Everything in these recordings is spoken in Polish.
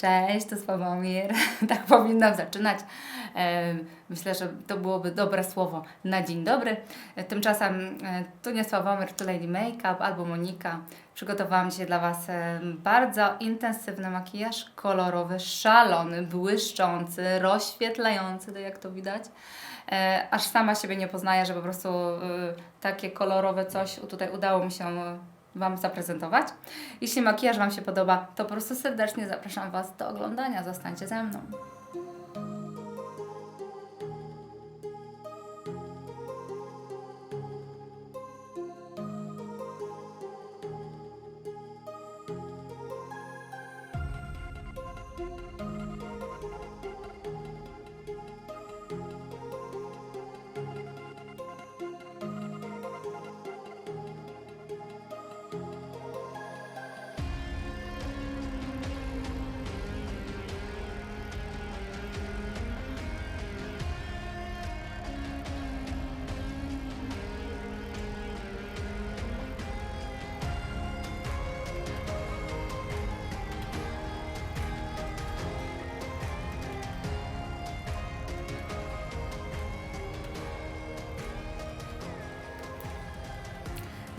Cześć, to Sławomir. Tak powinnam zaczynać. Myślę, że to byłoby dobre słowo na dzień dobry. Tymczasem e, tu nie Sławomir, tu Lady Makeup albo Monika. Przygotowałam dzisiaj dla Was bardzo intensywny makijaż, kolorowy, szalony, błyszczący, rozświetlający, tak jak to widać. E, Aż sama siebie nie poznaję, że po prostu e, takie kolorowe coś tutaj udało mi się Wam zaprezentować. Jeśli makijaż Wam się podoba, to po prostu serdecznie zapraszam Was do oglądania. Zostańcie ze mną.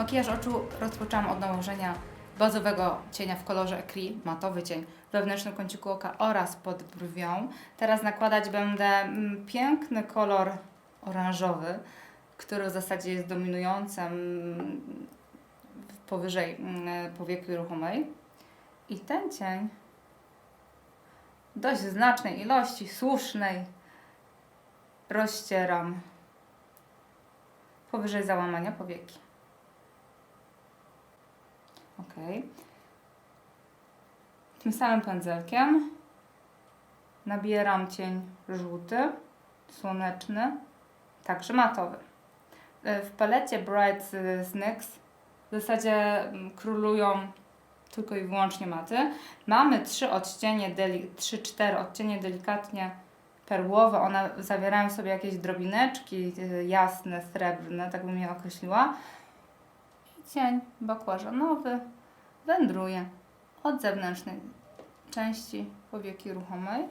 Makijaż oczu rozpoczęłam od nałożenia bazowego cienia w kolorze Ecri, matowy cień w wewnętrznym kąciku oka oraz pod brwią. Teraz nakładać będę mm, piękny kolor oranżowy, który w zasadzie jest dominującym powyżej mm, powieki ruchomej. I ten cień dość znacznej ilości, słusznej, rozcieram powyżej załamania powieki. Ok. Tym samym pędzelkiem nabieram cień żółty, słoneczny, także matowy. E, W palecie Bright z NYX w zasadzie mm, królują tylko i wyłącznie maty. Mamy trzy odcienie, deli- 3-4 odcienie delikatnie perłowe. One zawierają sobie jakieś drobineczki y, jasne, srebrne, tak bym je określiła. I cień bakłażanowy wędruje od zewnętrznej części powieki ruchomej.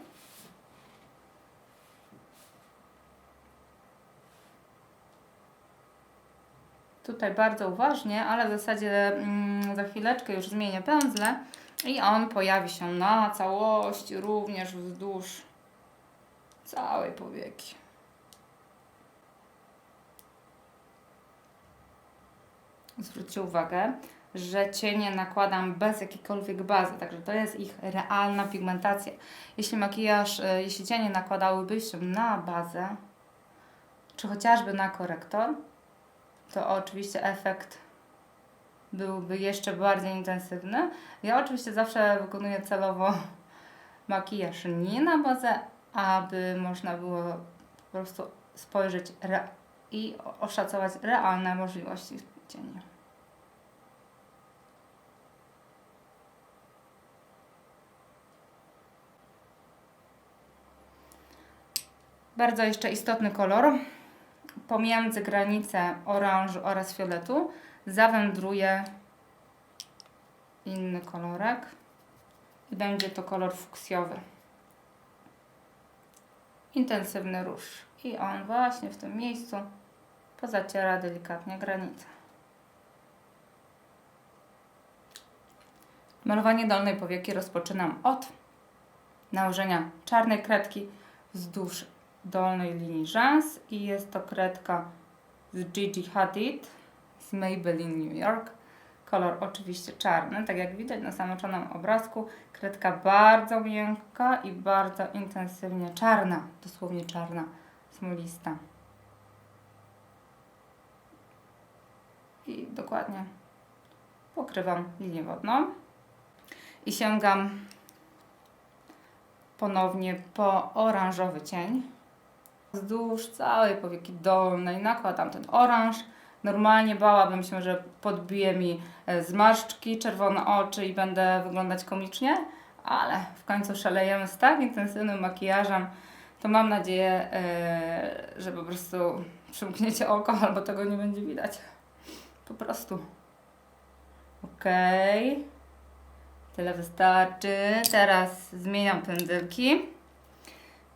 Tutaj bardzo uważnie, ale w zasadzie mm, za chwileczkę już zmienię pędzle i on pojawi się na całości, również wzdłuż całej powieki. Zwróćcie uwagę, że cienie nakładam bez jakiejkolwiek bazy, także to jest ich realna pigmentacja. Jeśli makijaż, e, jeśli cienie nakładałyby się na bazę, czy chociażby na korektor, to oczywiście efekt byłby jeszcze bardziej intensywny. Ja oczywiście zawsze wykonuję celowo makijaż nie na bazę, aby można było po prostu spojrzeć i oszacować realne możliwości cienia. Bardzo jeszcze istotny kolor. Pomiędzy granicę oranżu oraz fioletu zawędruje inny kolorek i będzie to kolor fuksjowy. Intensywny róż. I on właśnie w tym miejscu pozaciera delikatnie granicę. Malowanie dolnej powieki rozpoczynam od nałożenia czarnej kredki wzdłuż dolnej linii rzęs i jest to kredka z Gigi Hadid z Maybelline New York. Kolor oczywiście czarny, tak jak widać na zamoczonym obrazku. Kredka bardzo miękka i bardzo intensywnie czarna, dosłownie czarna, smolista. I dokładnie pokrywam linię wodną i sięgam ponownie po oranżowy cień. Wzdłuż całej powieki dolnej nakładam ten oranż. Normalnie bałabym się, że podbije mi e, zmarszczki, czerwone oczy i będę wyglądać komicznie, ale w końcu szalejemy z tak intensywnym makijażem, to mam nadzieję, e, że po prostu przymkniecie oko albo tego nie będzie widać. Po prostu. Okej. Tyle wystarczy. Teraz zmieniam pędzelki.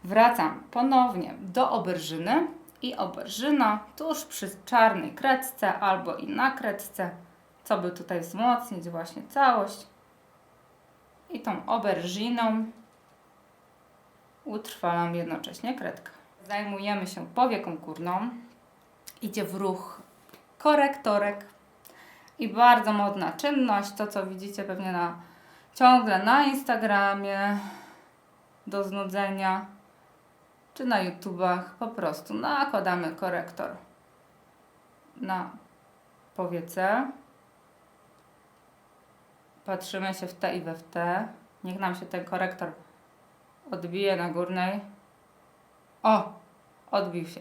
Wracam ponownie do oberżyny i oberżyna tuż przy czarnej kredce albo i na kredce, co by tutaj wzmocnić właśnie całość. I tą oberżyną utrwalam jednocześnie kredkę. Zajmujemy się powieką górną. Idzie w ruch korektorek i bardzo modna czynność, to co widzicie pewnie na, ciągle na Instagramie do znudzenia czy na YouTubach po prostu nakładamy korektor na powiece. Patrzymy się w te i we w te. Niech nam się ten korektor odbije na górnej. O! Odbił się.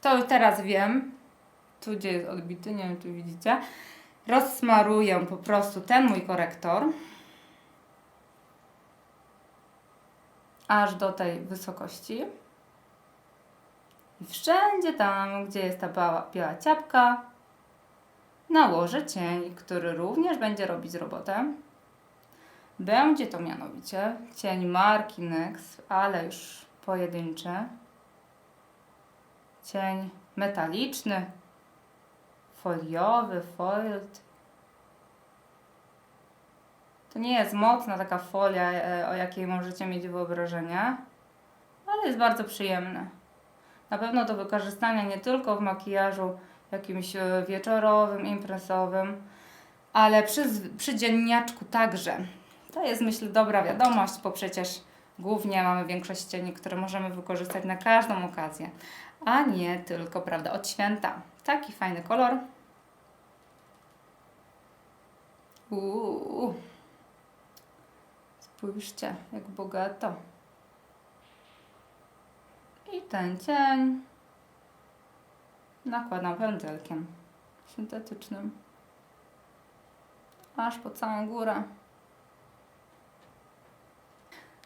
To teraz wiem. Tu gdzie jest odbity, nie wiem czy widzicie. Rozsmaruję po prostu ten mój korektor. Aż do tej wysokości. I wszędzie tam, gdzie jest ta biała, biała ciapka, nałożę cień, który również będzie robić robotę. Będzie to mianowicie cień marki NYX, ale już pojedynczy. Cień metaliczny, foliowy, foiled. To nie jest mocna taka folia, e, o jakiej możecie mieć wyobrażenie, ale jest bardzo przyjemny. Na pewno do wykorzystania nie tylko w makijażu jakimś e, wieczorowym, imprezowym, ale przy, przy dzienniaczku także. To jest myślę dobra wiadomość, bo przecież głównie mamy większość cieni, które możemy wykorzystać na każdą okazję, a nie tylko, prawda, od święta. Taki fajny kolor. Uuu. Spójrzcie, jak bogato. I ten cień nakładam pędzelkiem syntetycznym aż po całą górę.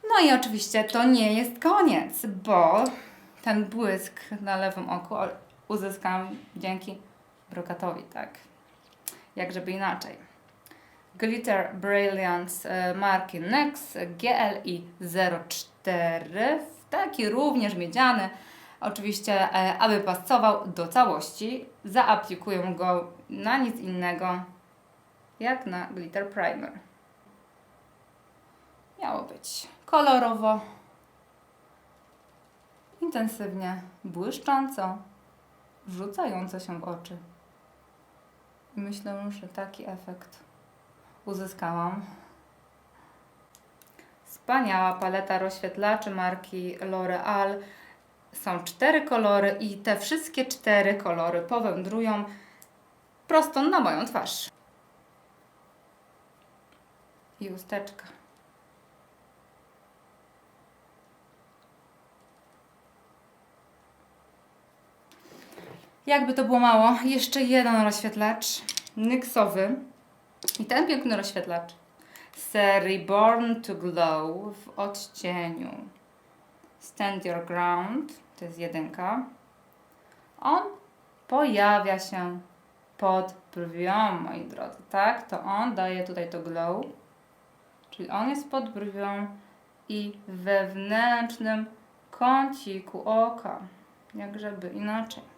No i oczywiście to nie jest koniec, bo ten błysk na lewym oku uzyskam dzięki brokatowi, tak? Jak żeby inaczej. Glitter Brilliance e, marki NYX GLI 04 taki również miedziany. Oczywiście, e, aby pasował do całości, zaaplikuję go na nic innego jak na glitter primer. Miało być kolorowo, intensywnie, błyszcząco, rzucająco się w oczy. Myślę, że taki efekt uzyskałam. Wspaniała paleta rozświetlaczy marki L'Oreal. Są cztery kolory i te wszystkie cztery kolory powędrują prosto na moją twarz. I usteczka. Jakby to było mało, jeszcze jeden rozświetlacz nyksowy. I ten piękny rozświetlacz serii Born to Glow w odcieniu Stand Your Ground, to jest jedynka. On pojawia się pod brwią, moi drodzy, tak? To on daje tutaj to glow, czyli on jest pod brwią i wewnętrznym kąciku oka, jak żeby inaczej.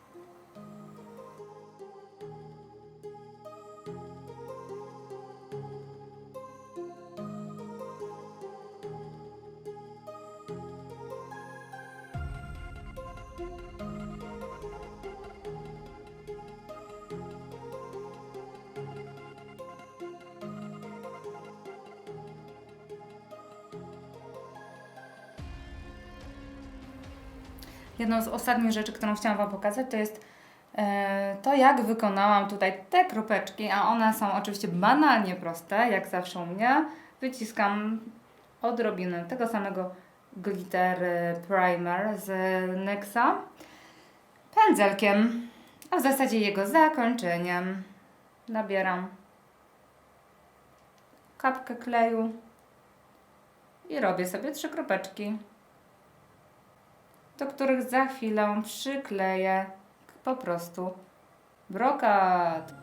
Jedną z ostatnich rzeczy, którą chciałam Wam pokazać, to jest e, to, jak wykonałam tutaj te kropeczki, a one są oczywiście banalnie proste, jak zawsze u mnie. Wyciskam odrobinę tego samego glitter primer z NYXa pędzelkiem, a w zasadzie jego zakończeniem nabieram kapkę kleju i robię sobie trzy kropeczki do których za chwilę przykleję po prostu brokat.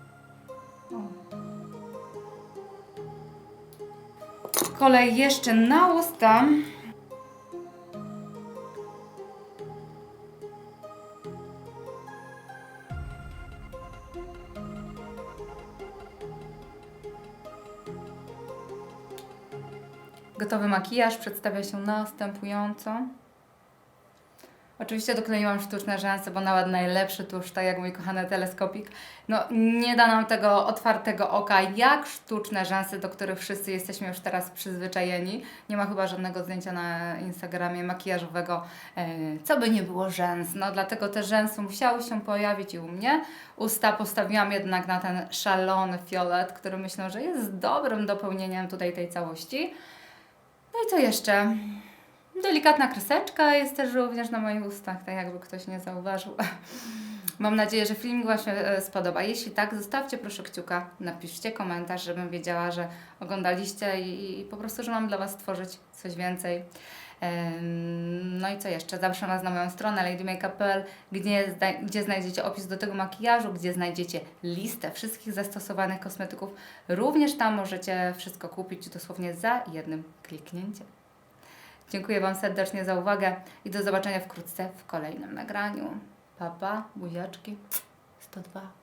Kolej jeszcze na usta. Gotowy makijaż przedstawia się następująco. Oczywiście dokleiłam sztuczne rzęsy, bo nawet najlepszy tusz, tak jak mój kochany teleskopik, no nie da nam tego otwartego oka, jak sztuczne rzęsy, do których wszyscy jesteśmy już teraz przyzwyczajeni. Nie ma chyba żadnego zdjęcia na Instagramie makijażowego, e, co by nie było rzęs. No dlatego te rzęsy musiały się pojawić i u mnie. Usta postawiłam jednak na ten szalony fiolet, który myślę, że jest dobrym dopełnieniem tutaj tej całości. No i co jeszcze? Delikatna kreseczka jest też również na moich ustach, tak jakby ktoś nie zauważył. Mam nadzieję, że filmik Wam się e, spodoba. Jeśli tak, zostawcie proszę kciuka, napiszcie komentarz, żebym wiedziała, że oglądaliście i, i po prostu, że mam dla Was stworzyć coś więcej. No i co jeszcze? Zapraszam Was na moją stronę ladymakeup.pl, gdzie, gdzie znajdziecie opis do tego makijażu, gdzie znajdziecie listę wszystkich zastosowanych kosmetyków. Również tam możecie wszystko kupić dosłownie za jednym kliknięciem. Dziękuję Wam serdecznie za uwagę i do zobaczenia wkrótce w kolejnym nagraniu. Papa, buziaczki, 102.